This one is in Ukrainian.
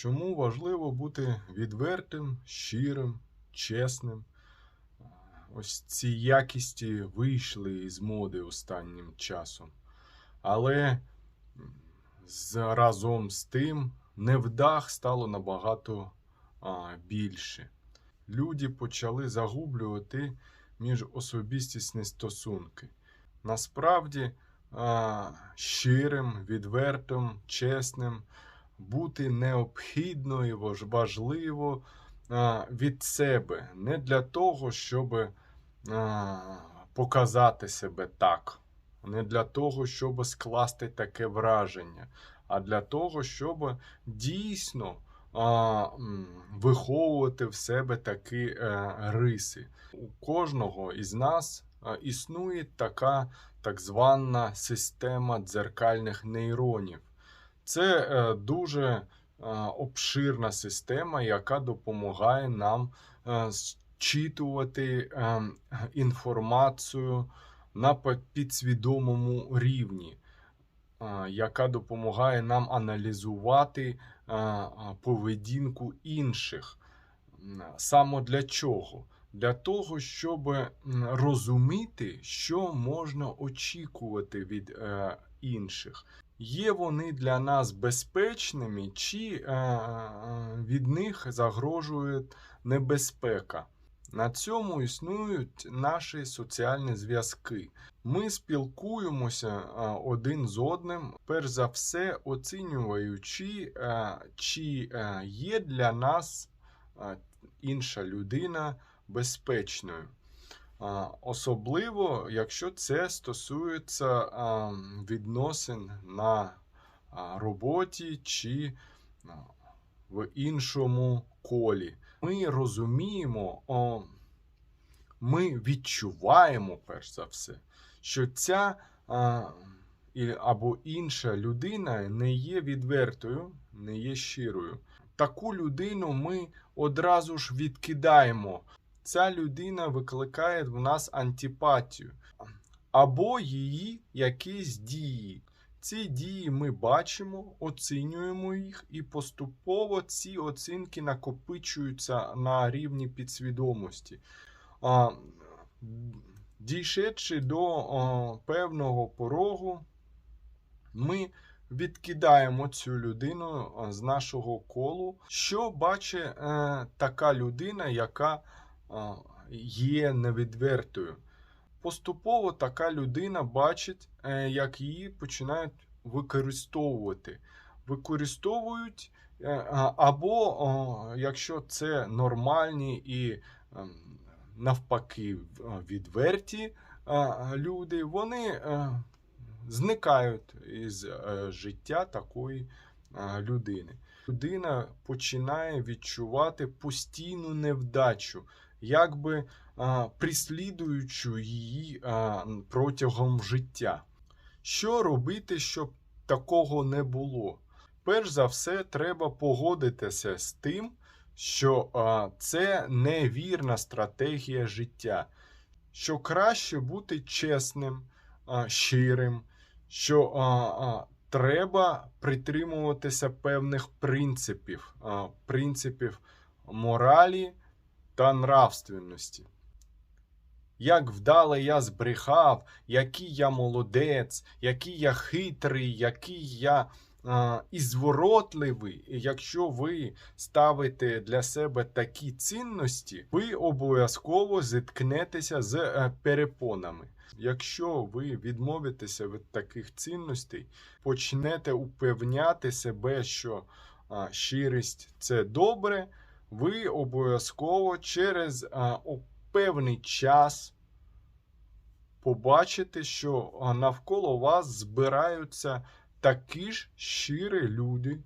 Чому важливо бути відвертим, щирим, чесним? Ось ці якісті вийшли із моди останнім часом. Але разом з тим невдах стало набагато а, більше. Люди почали загублювати міжособистісні стосунки. Насправді, а, щирим, відвертим, чесним бути необхідно і важливо від себе, не для того, щоб показати себе так, не для того, щоб скласти таке враження, а для того, щоб дійсно виховувати в себе такі е, риси. У кожного із нас існує така так звана система дзеркальних нейронів. Це е, дуже е, обширна система, яка допомагає нам е, зчитувати інформацію на підсвідомому рівні, яка допомагає нам аналізувати поведінку інших. Саме для чого? Для того, щоб розуміти, що можна очікувати від інших. Є вони для нас безпечними, чи е, е, від них загрожує небезпека. На цьому існують наші соціальні зв'язки. Ми спілкуємося е, один з одним, перш за все, оцінюючи, чи є для нас інша людина безпечною. Особливо, якщо це стосується відносин на роботі чи в іншому колі. Ми розуміємо, ми відчуваємо, перш за все, що ця або інша людина не є відвертою, не є щирою. Таку людину ми одразу ж відкидаємо ця людина викликає в нас антипатію або її якісь дії. Ці дії ми бачимо, оцінюємо їх, і поступово ці оцінки накопичуються на рівні підсвідомості. Дійшедши до певного порогу, ми відкидаємо цю людину з нашого колу. Що бачить е, така людина, яка є невідвертою. Поступово така людина бачить, е, як її починають використовувати. Використовують е, або, якщо це нормальні і ем, навпаки відверті люди, вони е, зникають із життя такої людини. Людина починає відчувати постійну невдачу, якби а, прислідуючи її а, протягом життя. Що робити, щоб такого не було? Перш за все, треба погодитися з тим, що а, це невірна стратегія життя, що краще бути чесним, а, щирим, що а, а, треба притримуватися певних принципів, а, принципів моралі та нравственності. Як вдало я збрехав, який я молодець, який я хитрий, який я а, і зворотливий. І якщо ви ставите для себе такі цінності, ви обов'язково зіткнетеся з е, перепонами. Якщо ви відмовитеся від таких цінностей, почнете упевняти себе, що а, щирість це добре, ви обов'язково через а, певний час побачите, що навколо вас збираються такі ж щирі люди,